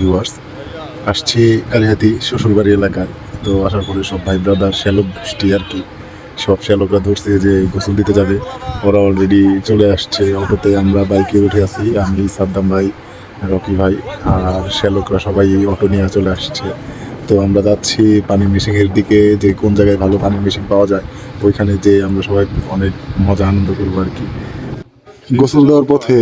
Viewers. আসছি কালিহাতি শ্বশুরবাড়ি এলাকায়। তো আসার পরে সব ভাই ব্রাদার, শ্যালক গোষ্ঠী আর কি। সব শ্যালকরা ধরছে যে গোসল দিতে যাবে। ওরা অলরেডি চলে আসছে অটোতে। আমরা বাইকে উঠে আছি। আমি সাদ্দাম ভাই, রকি ভাই আর শ্যালকরা সবাই অটো নিয়ে চলে আসছে। তো আমরা যাচ্ছি পানির মেশিনের দিকে, যে কোন জায়গায় ভালো পানির মেশিন পাওয়া যায়, ওইখানে যে আমরা সবাই অনেক মজা আনন্দ করব আর কি। গোসল দেওয়ার পথে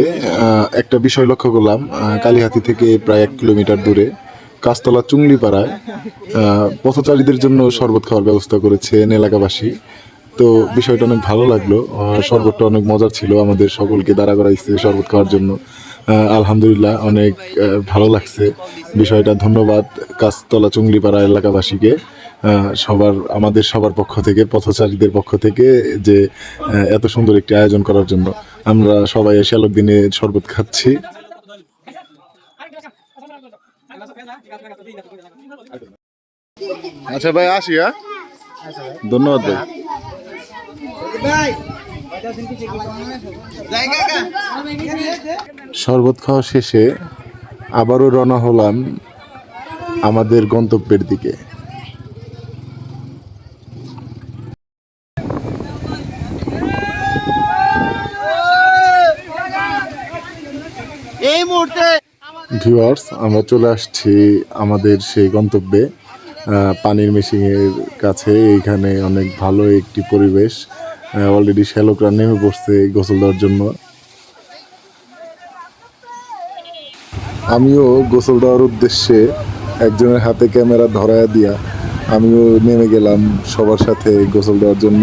একটা বিষয় লক্ষ্য করলাম কালীহাতি থেকে প্রায় এক কিলোমিটার দূরে কাস্তলা চুংলিপাড়ায় পথচারীদের জন্য শরবত খাওয়ার ব্যবস্থা করেছেন এলাকাবাসী। তো বিষয়টা অনেক ভালো লাগল শরবতটা অনেক মজার ছিল, আমাদের সকলকে দাঁড়া করাইছে শরবত খাওয়ার জন্য। আলহামদুলিল্লাহ, অনেক ভালো লাগছে। বিষয়টা ধন্যবাদ কাস্তলা চুংলিপাড়া এলাকাবাসীকে। সবার, আমাদের সবার পক্ষ থেকে, পথচারীদের পক্ষ থেকে যে এত সুন্দর একটি আয়োজন করার জন্য। আমরা সবাই এসে শ্যালক দিনে শরবত খাচ্ছি। আচ্ছা ভাই, আসি হ্যাঁ? ধন্যবাদ ভাই শরবত খাওয়া শেষে আবারও রওনা হলাম আমাদের গন্তব্যের দিকে। এই মুহূর্তে ভিউয়ার্স আমরা চলে আসছি আমাদের সেই গন্তব্যে। পানির মেশিনের কাছে। এইখানে অনেক ভালো একটি পরিবেশ। অলরেডি শ্যালকরা নেমে পড়ছে গোসল দেওয়ার জন্য। আমিও গোসল দেওয়ার উদ্দেশ্যে একজনের হাতে ক্যামেরা ধরায় দিয়া আমিও নেমে গেলাম সবার সাথে গোসল দেওয়ার জন্য।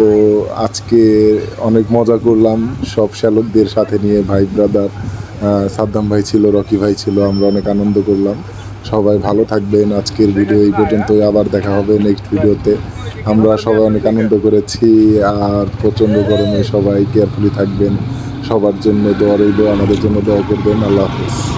তো আজকে অনেক মজা করলাম, সব শ্যালকদের সাথে নিয়ে, ভাই ব্রাদার সাদ্দাম ভাই ছিল, রকি ভাই ছিল, আমরা অনেক আনন্দ করলাম। সবাই ভালো থাকবেন, আজকের ভিডিও এই পর্যন্তই, আবার দেখা হবে নেক্সট ভিডিওতে। আমরা সবাই অনেক আনন্দ করেছি, আর প্রচণ্ড গরমে সবাই কেয়ারফুলি থাকবেন। সবার জন্য দোয়া রইল, আমাদের জন্য দোয়া করবেন, আল্লাহ হাফিজ।